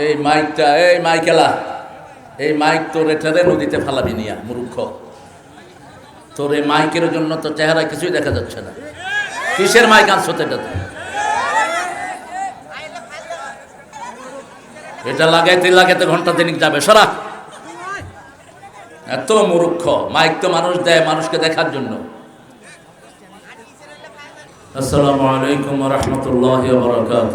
এই মাইকটা, এই মাইকেলা। এই মাইক তোর এটারে নদীতে ফালাবি নিয়া, মূর্খ। তোর এই মাইকের জন্য তো চেহারা কিছুই দেখা যাচ্ছে না। কিসের মাইক আনছো তো এটাতে এটা লাগাইতে লাগাইতে ঘণ্টা দিনিক যাবে, সরা। এত মূর্খ, মাইক তো মানুষ দেয় মানুষকে দেখার জন্য। আসসালামু আলাইকুম রহমতুল্লাহ বরকাত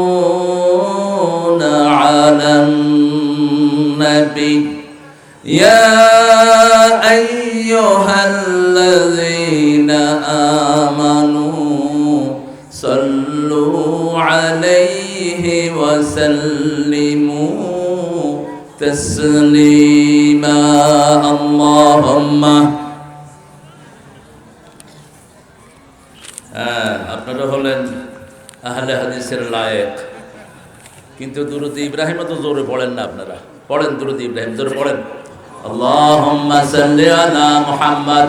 يا أيها الذين آمنوا صلوا عليه وسلموا تسليما اللهم হ্যাঁ আপনারা হলেন আহলে হাদিসের লায়েক কিন্তু দুরুদ ইব্রাহিম তো জোরে পড়েন না আপনারা পড়েন দুরুদ ইব্রাহিম জোরে পড়েন আল্লাহুম্মা সাল্লি আলা মুহাম্মদ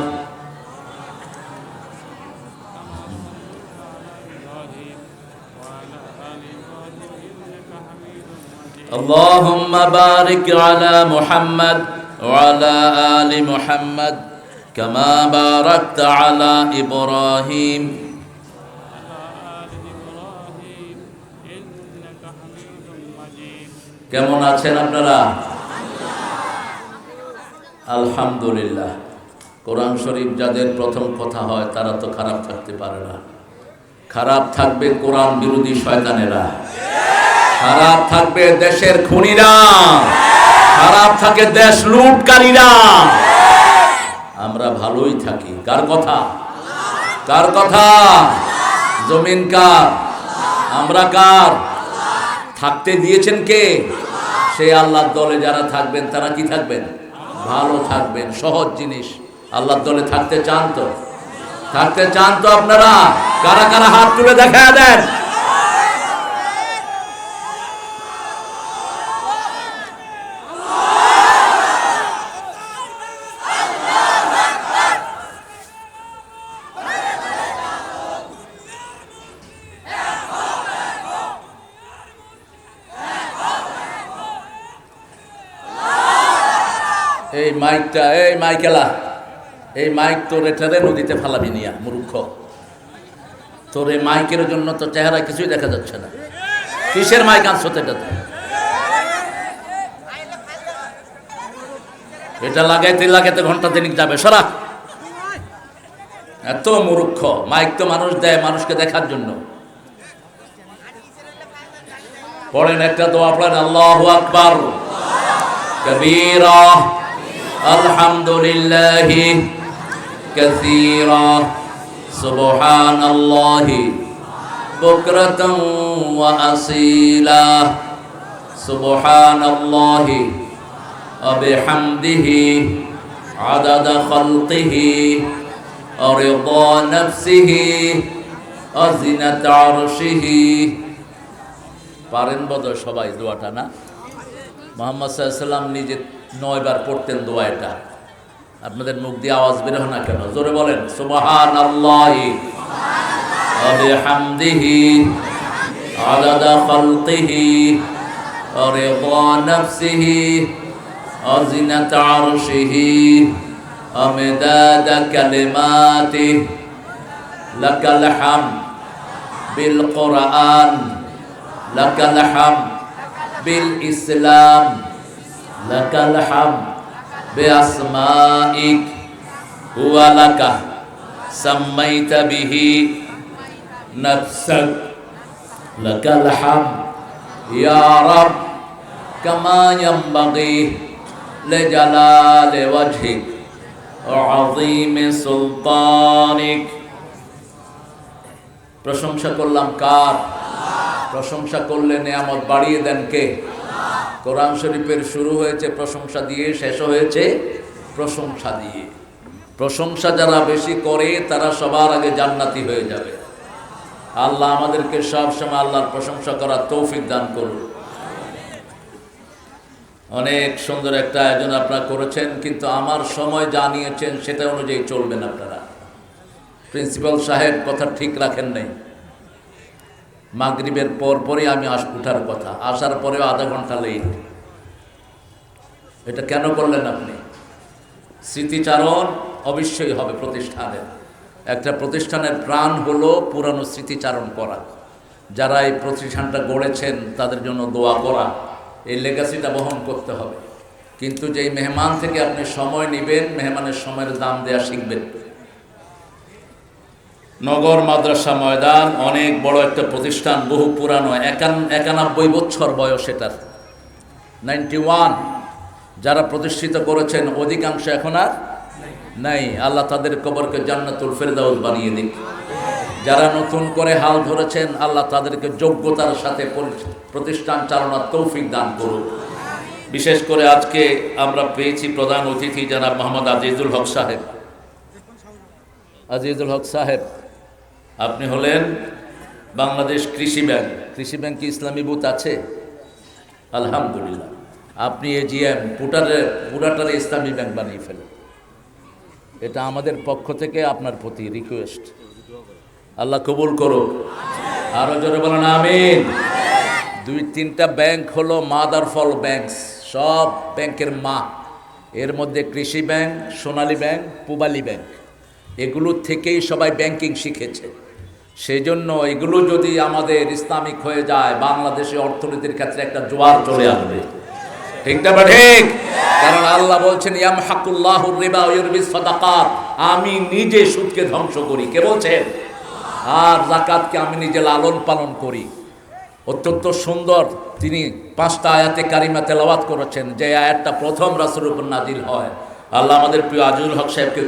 اللهم بارك على محمد وعلى آل محمد كما باركت على إبراهيم কেমন আছেন আপনারা আলহামদুলিল্লাহ। কোরআন শরীফ যাদের প্রথম কথা হয়, তারা তো খারাপ থাকতে পারে না। খারাপ থাকবে কোরআন বিরোধী শয়তানেরা। খারাপ থাকবে দেশের খুনিরা। খারাপ থাকে দেশ লুটকারীরা। আমরা ভালোই থাকি। কার কথা? কার কথা? জমিন কার? আমরা কার? থাকতে দিয়েছেন কে? সে আল্লাহর দলে যারা থাকবেন, তারা কি থাকবেন? ভালো থাকবেন, সহজ জিনিস। আল্লাহর দলে থাকতে চান তো? থাকতে চান তো আপনারা? কারা কারা হাত তুলে দেখা দেন? এই মাইকটা, এই মাইকেলা। এই মাইক তোর এটারে নদীতে ফালাবি নিয়া, মূর্খ। তোর এই মাইকের জন্য তো চেহারা কিছুই দেখা যাচ্ছে না। কিসের মাইক আনছো তো এটাতে এটা লাগাইতে লাগাইতে ঘণ্টা দিনিক যাবে, সরা। এত মূর্খ, মাইক তো মানুষ দেয় মানুষকে দেখার জন্য। পড়েন একটা দোয়া, পড়েন, আল্লাহ আকবার। কবীরা। আলহামদুলিল্লাহ كثيرا سبحان الله بكرة وأصيلا سبحان الله وبحمده عدد خلقه ورضا نفسه وزنة عرشه পারেন বোধ সবাই দোয়াটা না মোহাম্মদ সাল্লাম নিজে নয়বার পড়তেন দোয়া এটা আপনাদের মুখ দিয়ে আওয়াজ বের না কেন? জোরে বলেন সুবহান আল্লাহি ওয়া বিহামদিহি আদাদা খালকিহি ওয়া রিদা নাফসিহি ওয়া জিনাতা আরশিহি ওয়া মিদাদা কালিমাতিহি লাকাল হামদ বিল কোরআন লাকাল হামদ বিল ইসলাম লাকাল হামদ بأسمائك هو لك سميت به نفسك لك الحمد يا رب كما ينبغي لجلال وجهك وعظيم سلطانك প্রশংসা করলাম কার প্রশংসা করলে নিয়ামত বাড়িয়ে দেন কে কোরআন শরীফের শুরু হয়েছে, প্রশংসা দিয়ে, শেষ হয়েছে প্রশংসা দিয়ে। প্রশংসা যারা বেশি করে, তারা সবার আগে জান্নাতি হয়ে যাবে। আল্লাহ আমাদেরকে সব সময় আল্লাহর প্রশংসা করার তৌফিক দান করুন। অনেক সুন্দর একটা আয়োজন আপনারা করেছেন, কিন্তু আমার সময় জানিয়েছেন সেটা অনুযায়ী চলবেন আপনারা। প্রিন্সিপাল সাহেব, কথা ঠিক রাখেন নাই। মাগরিবের পর পরে আমি আস উঠার কথা। আসার পরেও আধা ঘণ্টা লেট এটা কেন করলেন আপনি? স্মৃতিচারণ অবশ্যই হবে প্রতিষ্ঠানের। একটা প্রতিষ্ঠানের প্রাণ হলো পুরানো স্মৃতিচারণ করা। যারা এই প্রতিষ্ঠানটা গড়েছেন, তাদের জন্য দোয়া করা। এই লেগাসিটা বহন করতে হবে। কিন্তু যেই মেহমান থেকে আপনি সময় নেবেন, মেহমানের সময়ের দাম দেওয়া শিখবেন। নগর, মাদ্রাসা, ময়দান, অনেক বড় একটা প্রতিষ্ঠান, বহু পুরানো, একান, একানব্বই বছর বয়স এটার নাইনটি ওয়ান যারা প্রতিষ্ঠিত করেছেন, অধিকাংশ এখন আর নাই। আল্লাহ তাদের কবরকে জান্নাতুল ফেরদাউল বানিয়ে দিন যারা নতুন করে হাল ধরেছেন, আল্লাহ তাদেরকে যোগ্যতার সাথে পরি- প্রতিষ্ঠান চালনার তৌফিক দান করুন বিশেষ করে আজকে আমরা পেয়েছি প্রধান অতিথি যারা মোহাম্মদ আজিজুল হক সাহেব। আজিজুল হক সাহেব আপনি হলেন বাংলাদেশ কৃষি ব্যাংক। কৃষি ব্যাংক ইসলামী বুথ আছে? আলহামদুলিল্লাহ। আপনি এজিএম পুটারে পুরাটারে ইসলামী ব্যাংক বানিয়ে ফেলেন। এটা আমাদের পক্ষ থেকে আপনার প্রতি রিকোয়েস্ট আল্লাহ কবুল করো আরও জোরে বলেন, আমিন। দুই তিনটা ব্যাংক হলো মাদার ফল ব্যাংক সব ব্যাংকের মা। এর মধ্যে Krishi bank, Sonali bank, Pubali bank. এগুলো থেকেই সবাই ব্যাংকিং শিখেছে। সেই জন্য এগুলো যদি আমাদের ইসলামিক হয়ে যায় বাংলাদেশে অর্থনীতির ক্ষেত্রে একটা জোয়ার চলে আসবে। ঠিক বা ঠিক? কারণ আল্লাহ বলছেন আমি নিজে সুদকে ধ্বংস করি। কে বলছেন? আর জাকাতকে আমি নিজে লালন পালন করি। অত্যন্ত সুন্দর তিনি পাঁচটা আয়াতে কারিমা তেলাওয়াত করেছেন, যে আয়াতটা প্রথম রাসুল উপর নাজিল হয়। আল্লাহ আমাদের প্রিয় আজিজুল হক সাহেবকে